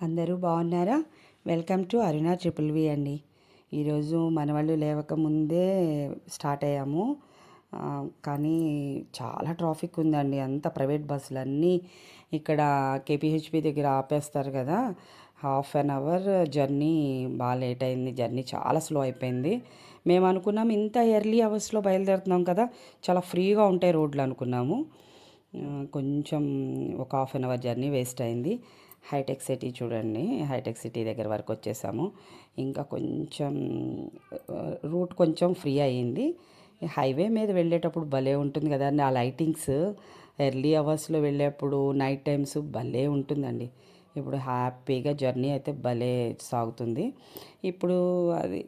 అందరూ బాగున్నారా? Welcome to Aruna triple V అండి. ఈరోజు మన వాళ్ళు లేవక ముందే స్టార్ట్ అయ్యాము. కానీ చాలా ట్రాఫిక్ ఉందండి. అంత ప్రైవేట్ బస్సులు అన్నీ ఇక్కడ కేపీహెచ్పి దగ్గర ఆపేస్తారు కదా. హాఫ్ అన్ అవర్ జర్నీ బాగా లేట్ అయింది. జర్నీ చాలా స్లో అయిపోయింది. మేము అనుకున్నాం ఇంత ఎర్లీ అవర్స్లో బయలుదేరుతున్నాం కదా. చాలా ఫ్రీగా ఉంటాయి రోడ్లు అనుకున్నాము. కొంచెం ఒక half an hour journey waste అయింది. హైటెక్ సిటీ చూడండి హైటెక్ సిటీ దగ్గర వరకు వచ్చేసాము. ఇంకా కొంచెం రూట్ కొంచెం ఫ్రీ అయ్యింది. హైవే మీద వెళ్ళేటప్పుడు భలే ఉంటుంది కదా ఆ లైటింగ్స్. ఎర్లీ అవర్స్లో వెళ్ళేప్పుడు నైట్ టైమ్స్ భలే ఉంటుందండి. ఇప్పుడు హ్యాపీగా జర్నీ అయితే భలే సాగుతుంది. ఇప్పుడు అది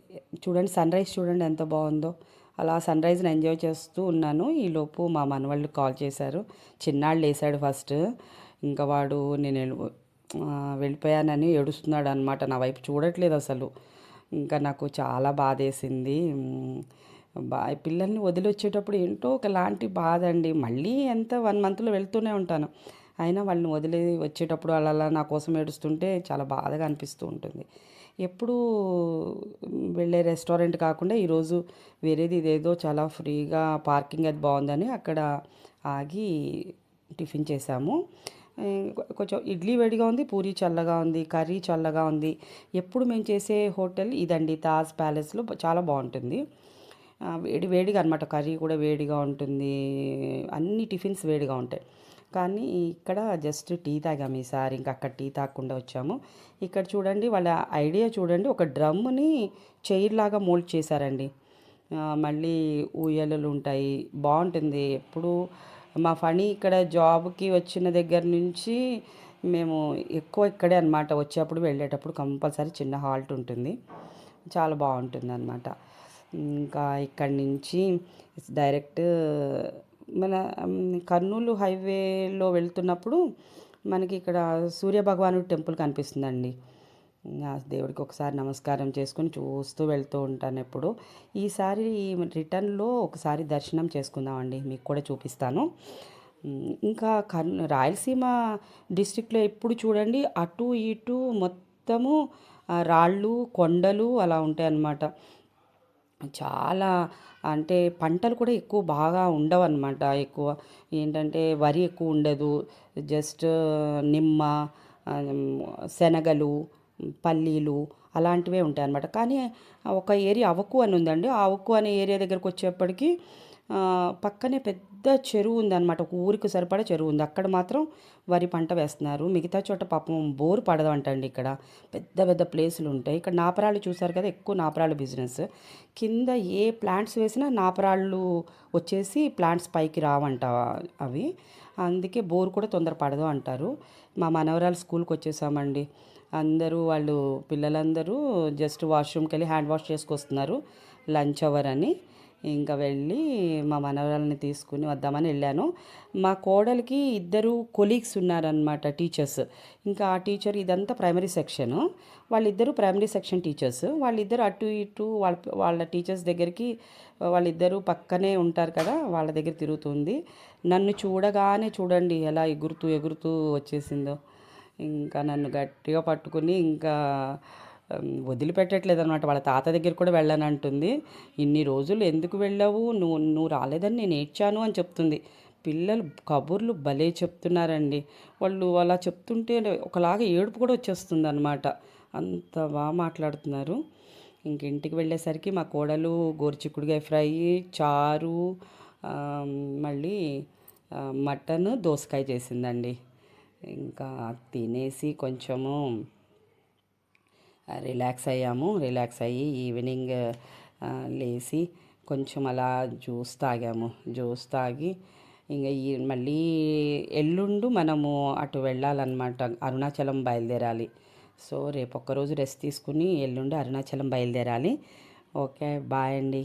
చూడండి సన్ రైజ్ చూడండి ఎంత బాగుందో. అలా సన్ రైజ్ని ఎంజాయ్ చేస్తూ ఉన్నాను. ఈలోపు మా మనవాళ్ళు కాల్ చేశారు. చిన్నాళ్ళు వేసాడు ఫస్ట్. ఇంకా వాడు నేను వెళ్ళిపోయానని ఏడుస్తున్నాడు అనమాట నా వైపు చూడట్లేదు అసలు. ఇంకా నాకు చాలా బాధేసింది. బా పిల్లల్ని వదిలి వచ్చేటప్పుడు ఏంటో ఒకలాంటి బాధ అండి. మళ్ళీ ఎంత వన్ మంత్లో వెళ్తూనే ఉంటాను. అయినా వాళ్ళని వదిలి వచ్చేటప్పుడు అలా అలా నా కోసం ఏడుస్తుంటే చాలా బాధగా అనిపిస్తూ ఉంటుంది. ఎప్పుడు వెళ్ళే రెస్టారెంట్ కాకుండా ఈరోజు వేరేది ఇదేదో చాలా ఫ్రీగా పార్కింగ్ అది బాగుందని అక్కడ ఆగి టిఫిన్ చేసాము కొంచెం ఇడ్లీ వేడిగా ఉంది పూరి చల్లగా ఉంది కర్రీ చల్లగా ఉంది. ఎప్పుడు మేము చేసే హోటల్ ఇదండి తాజ్ ప్యాలెస్లో చాలా బాగుంటుంది. వేడి వేడిగా అనమాట కర్రీ కూడా వేడిగా ఉంటుంది అన్ని టిఫిన్స్ వేడిగా ఉంటాయి. కానీ ఇక్కడ జస్ట్ టీ తాగాము ఈసారి ఇంకా అక్కడ టీ తాగకుండా వచ్చాము. ఇక్కడ చూడండి వాళ్ళ ఐడియా చూడండి ఒక డ్రమ్ని చైర్ లాగా మోల్డ్ చేశారండి. మళ్ళీ ఊయలలు ఉంటాయి బాగుంటుంది. ఎప్పుడు మా ఫణి ఇక్కడ జాబ్కి వచ్చిన దగ్గర నుంచి మేము ఎక్కువ ఇక్కడే అనమాట వచ్చేటప్పుడు వెళ్ళేటప్పుడు కంపల్సరీ చిన్న హాల్ట్ ఉంటుంది. చాలా బాగుంటుంది అనమాట ఇంకా ఇక్కడి నుంచి డైరెక్ట్ మన కర్నూలు హైవేలో వెళ్తున్నప్పుడు మనకి ఇక్కడ సూర్య భగవానుడి టెంపుల్ కనిపిస్తుందండి. దేవుడికి ఒకసారి నమస్కారం చేసుకుని చూస్తూ వెళ్తూ ఉంటాను ఎప్పుడు. ఈసారి రిటర్న్లో ఒకసారి దర్శనం చేసుకుందామండి మీకు కూడా చూపిస్తాను. ఇంకా కర్నూ రాయలసీమ డిస్టిక్లో ఎప్పుడు చూడండి అటు ఇటు మొత్తము రాళ్ళు కొండలు అలా ఉంటాయి అన్నమాట చాలా అంటే పంటలు కూడా ఎక్కువ బాగా ఉండవు అనమాట ఎక్కువ. ఏంటంటే వరి ఎక్కువ ఉండదు జస్ట్ నిమ్మ శనగలు పల్లీలు అలాంటివే ఉంటాయి అన్నమాట కానీ ఒక ఏరియా అవకు అని ఉందండి. ఆ అవకు అనే ఏరియా దగ్గరకు వచ్చేప్పటికి పక్కనే పెద్ద చెరువు ఉందన్నమాట. ఒక ఊరికి సరిపడా చెరువు ఉంది. అక్కడ మాత్రం వరి పంట వేస్తున్నారు. మిగతా చోట పాపం బోరు పడదంటండి ఇక్కడ. పెద్ద పెద్ద ప్లేసులు ఉంటాయి. ఇక్కడ నాపరాళ్ళు చూసారు కదా ఎక్కువ నాపరాళ్ళు బిజినెస్ కింద ఏ ప్లాంట్స్ వేసినా నాపరాళ్ళు వచ్చేసి ప్లాంట్స్ పైకి రావంట అవి. అందుకే బోర్ కూడా తొందర పడదు అంటారు. మా మనవరాలు స్కూల్కి వచ్చేసామండి. అందరూ వాళ్ళు పిల్లలందరూ జస్ట్ వాష్రూమ్కి వెళ్ళి హ్యాండ్ వాష్ చేసుకొస్తున్నారు. లంచ్ అవర్ అని. ఇంకా వెళ్ళి మా మనవరాలని తీసుకుని వద్దామని వెళ్ళాను. మా కోడలికి ఇద్దరు కొలీగ్స్ ఉన్నారనమాట టీచర్స్. ఇంకా ఆ టీచర్ ఇదంతా ప్రైమరీ సెక్షన్. వాళ్ళిద్దరూ ప్రైమరీ సెక్షన్ టీచర్స్. వాళ్ళిద్దరు అటు ఇటు వాళ్ళ వాళ్ళ టీచర్స్ దగ్గరికి వాళ్ళిద్దరూ పక్కనే ఉంటారు కదా వాళ్ళ దగ్గర తిరుగుతుంది. నన్ను చూడగానే చూడండి ఎలా ఎగురుతూ ఎగురుతూ వచ్చేసిందో. ఇంకా నన్ను గట్టిగా పట్టుకుని ఇంకా వదిలిపెట్టట్లేదు అనమాట వాళ్ళ తాత దగ్గర కూడా వెళ్ళానంటుంది. ఇన్ని రోజులు ఎందుకు వెళ్ళావు? నువ్వు నువ్వు రాలేదని నేను ఏడ్చాను అని చెప్తుంది. పిల్లలు కబుర్లు భలే చెప్తున్నారండి. వాళ్ళు అలా చెప్తుంటే ఒకలాగా ఏడుపు కూడా వచ్చేస్తుంది అనమాట అంత బాగా మాట్లాడుతున్నారు. ఇంక ఇంటికి వెళ్ళేసరికి మా కోడలు గోరుచిక్కుడుగా ఫ్రై చారు మళ్ళీ మటన్ దోసకాయ చేసిందండి. ఇంకా తినేసి కొంచెము రిలాక్స్ అయ్యాము. రిలాక్స్ అయ్యి ఈవినింగ్ లేచి కొంచెం అలా జ్యూస్ తాగాము. జ్యూస్ తాగి ఇంకా ఈ మళ్ళీ ఎల్లుండు మనము అటు వెళ్ళాలన్నమాట. అరుణాచలం బయలుదేరాలి. సో రేపు ఒక్కరోజు రెస్ట్ తీసుకుని ఎల్లుండి అరుణాచలం బయలుదేరాలి. ఓకే బాయ్ అండి.